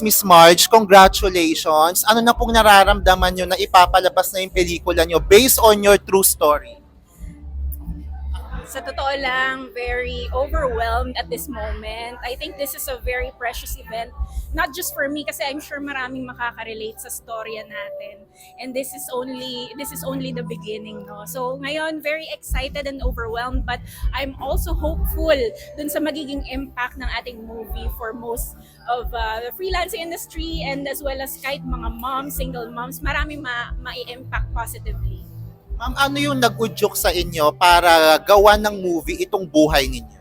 Miss Marge, congratulations. Ano na pong nararamdaman nyo na ipapalabas na yung pelikula nyo based on your true story? Sa totoo lang, very overwhelmed at this moment. I think this is a very precious event, not just for me kasi I'm sure maraming makaka-relate sa storya natin. And this is only this is only the beginning, no. So ngayon very excited and overwhelmed but I'm also hopeful dun sa magiging impact ng ating movie for most of uh, the freelancing industry and as well as kahit mga moms, single moms, marami ma ma-impact positively. Ma'am, ano yung nag-udyok sa inyo para gawa ng movie itong buhay ninyo?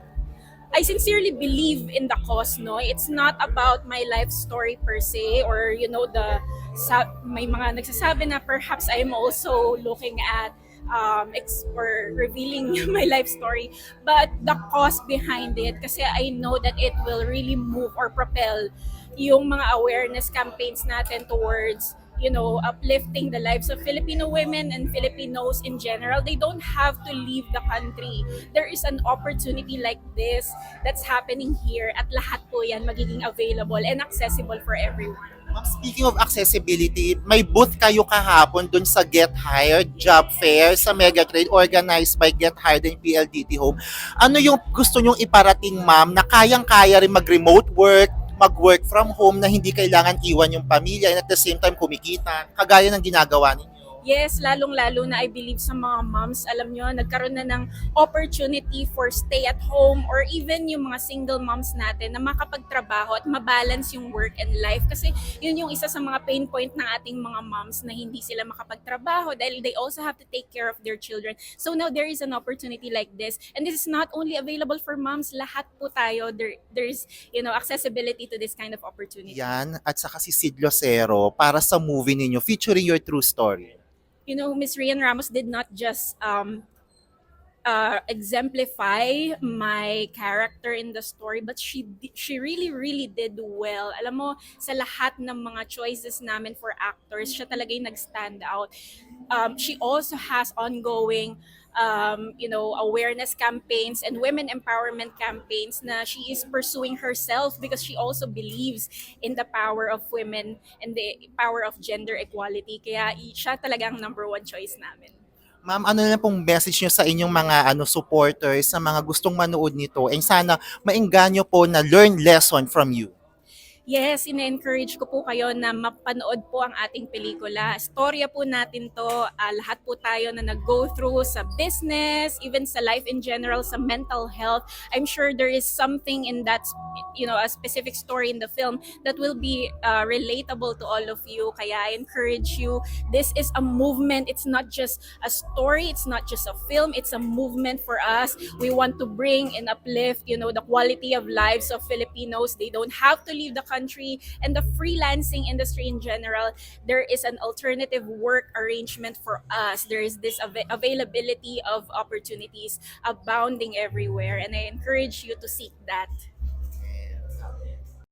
I sincerely believe in the cause, no? It's not about my life story per se or you know the sa, may mga nagsasabi na perhaps I'm also looking at um or revealing my life story but the cause behind it kasi I know that it will really move or propel yung mga awareness campaigns natin towards you know, uplifting the lives of Filipino women and Filipinos in general. They don't have to leave the country. There is an opportunity like this that's happening here at lahat po yan magiging available and accessible for everyone. Ma'am, speaking of accessibility, may booth kayo kahapon dun sa Get Hired Job Fair sa Mega Trade organized by Get Hired and PLDT Home. Ano yung gusto nyong iparating, ma'am, na kayang-kaya rin mag-remote work, mag-work from home na hindi kailangan iwan yung pamilya and at the same time kumikita, kagaya ng ginagawa ninyo? Yes, lalong-lalo na I believe sa mga moms, alam nyo, nagkaroon na ng opportunity for stay at home or even yung mga single moms natin na makapagtrabaho at mabalance yung work and life. Kasi yun yung isa sa mga pain point ng ating mga moms na hindi sila makapagtrabaho dahil they also have to take care of their children. So now there is an opportunity like this. And this is not only available for moms, lahat po tayo, there, there's you know, accessibility to this kind of opportunity. Yan, at saka si Sid Lucero para sa movie ninyo featuring your true story. You know, Miss Rian Ramos did not just um, uh, exemplify my character in the story, but she she really really did well. Alam mo, sa lahat ng mga choices namin for actors, siya talaga yung nag-stand out. Um, she also has ongoing um, you know, awareness campaigns and women empowerment campaigns na she is pursuing herself because she also believes in the power of women and the power of gender equality. Kaya siya talagang number one choice namin. Ma'am, ano na pong message nyo sa inyong mga ano supporters, sa mga gustong manood nito, and sana maingganyo po na learn lesson from you. Yes, ina-encourage ko po kayo na mapanood po ang ating pelikula. Storya po natin to, ah, lahat po tayo na nag-go through sa business, even sa life in general, sa mental health. I'm sure there is something in that, you know, a specific story in the film that will be uh, relatable to all of you. Kaya I encourage you, this is a movement. It's not just a story, it's not just a film, it's a movement for us. We want to bring and uplift, you know, the quality of lives of Filipinos. They don't have to leave the country and the freelancing industry in general. There is an alternative work arrangement for us. There is this av- availability of opportunities abounding everywhere, and I encourage you to seek that.